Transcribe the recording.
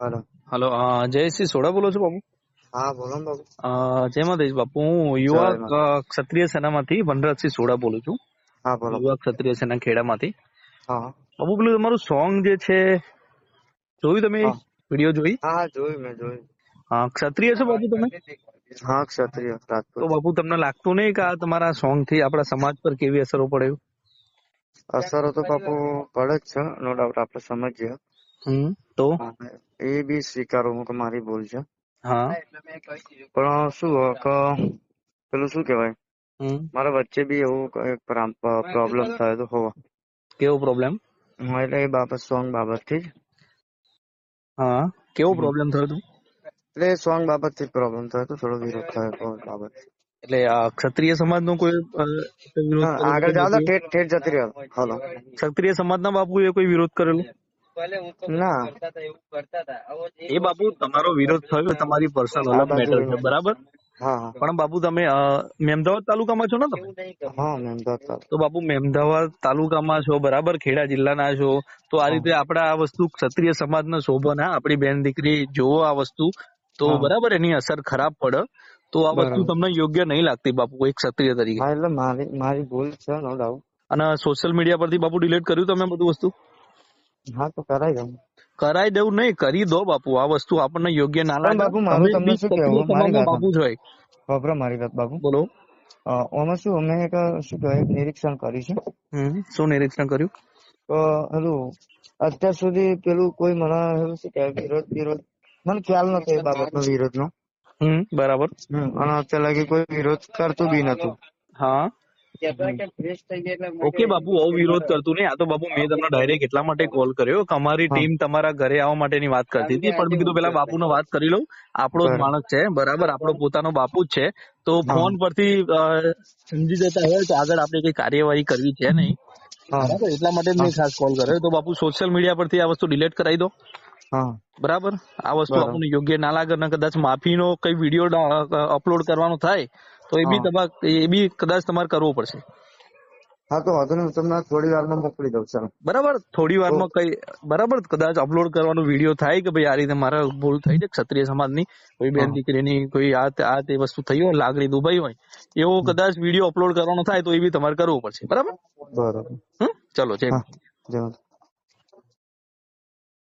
Hello. Hello જયશ્રી soda બોલો છો બાપુ? હા બોલો ને બાબુ જય માતાજી બાપુ. હું યુવા ક્ષત્રિય સેનામાંથી વનરાજસિંહ સોડા બોલું છું. હા બોલો. યુવા ક્ષત્રિય સેના ખેડામાંથી. હા. બાપુ પેલું તમારું સોંગ જે છે જોયું તમે. વીડિયો જોઈ? હા જોયું મેં જોયું. હા ક્ષત્રિય છો બાપુ તમે? હા ક્ષત્રિય તો બાપુ તમને લાગતું નહીં કે આ તમારા સોંગથી આપણા સમાજ પર કેવી અસરો પડે? અસરો તો બાપુ પડે જ છે નો ડાઉટ આપણે સમજીએ. હમ તો? એ બી સ્વીકારું હું કે મારી ભૂલ છે. હા. પણ શું કે પેલું શું કહેવાય? મારા વચ્ચે બી એવું પ્રોબ્લેમ થયો તો હોવા. કેવો પ્રોબ્લેમ એટલે એ બાબત સોંગ બાબતથી જ. હા કેવો પ્રોબ્લેમ થયો હતો એટલે એ સોંગ બાબતથી પ્રોબ્લેમ થયો હતો થોડો વિરોધ થયો હતો બાબત. એટલે આ ક્ષત્રિય સમાજનો કોઈ આગળ કે તો ઠેઠ ઠેઠ જતી રહ્યો હલો. ક્ષત્રિય સમાજના બાપુએ કોઈ વિરોધ કરેલો? ના. એ બાપુ તમારો વિરોધ થયો તમારી પર્સનલ અલગ મેટર છે બરાબર? હા. હા પણ બાપુ તમે મેમદાવાદ તાલુકામાં છો ને તમે? હા. તો બાપુ મેમદાવાદ તાલુકામાં છો બરાબર? ખેડા જિલ્લાના છો. તો આ રીતે આપડા આ વસ્તુ ક્ષત્રિય સમાજને શોભો ના આપડી બેન દીકરી જોવો આ વસ્તુ તો બરાબર એની અસર ખરાબ પડે. તો આ વસ્તુ તમને યોગ્ય નહીં લાગતી બાપુ એક ક્ષત્રિય તરીકે. એટલે મારી મારી ભૂલ છે નો ડાઉટ અને સોશિયલ મીડિયા પરથી બાપુ ડિલીટ કર્યું તમે બધું વસ્તુ? હા તો કરાઈ દઉં કરાઈ દેવું નહીં કરી દો બાપુ આ વસ્તુ આપણને યોગ્ય ના લાગે. બાપુ મારું તમને શું કહેવું? મારી વાત બાપુ છો એક. મારી વાત બાપુ. બોલો. ઓમાં શું અમે એક શું કહેવાય નિરીક્ષણ કર્યું છે. હમ શું નિરીક્ષણ કર્યું? તો હેલું અત્યાર સુધી પેલું કોઈ મને શું કહેવાય વિરોધ વિરોધ મને ખ્યાલ નતો એ બાબતનો વિરોધનો. હમ બરાબર. અને અત્યારે લાગે કોઈ વિરોધ કરતું બી નતું. હા. ઓકે બાબુ આવો વિરોધ કરતું નહીં. આ તો બાબુ મેં તમને ડાયરેક્ટ એટલા માટે કોલ કર્યો. કે અમારી ટીમ તમારા ઘરે આવવા માટેની વાત કરતી હતી પણ મેં કીધું પેલા બાપુને વાત કરી લઉં. આપણો જ માણસ છે બરાબર? આપણો પોતાનો બાપુ જ છે. તો ફોન પરથી સમજી જતા હોય તો આગળ આપણે કઈ કાર્યવાહી કરવી છે નહીં. બરાબર? એટલા માટે મેં ખાસ કોલ કર્યો. તો બાપુ સોશિયલ મીડિયા પરથી આ વસ્તુ ડિલીટ કરાવી દો. બરાબર? આ વસ્તુ આપણને યોગ્ય ના લાગે ને કદાચ માફીનો કઈ વીડિયો અપલોડ કરવાનો થાય તો એ બી. તમારે એ બી કદાચ તમારે કરવો પડશે. હા તો વાંધો નહીં તમને થોડી વારમાં મોકલી દઉં ચાલો. બરાબર? થોડી વારમાં કઈ બરાબર? કદાચ અપલોડ કરવાનો વીડિયો થાય કે ભાઈ આ રીતે મારા ભૂલ થઈ છે ક્ષત્રિય સમાજની કોઈ બેન દીકરીની કોઈ આ આ તે વસ્તુ થઈ હોય લાગણી દુભાઈ હોય એવો કદાચ વીડિયો અપલોડ કરવાનો થાય તો એ બી તમારે કરવું પડશે. બરાબર? બરાબર. ચલો જય જય.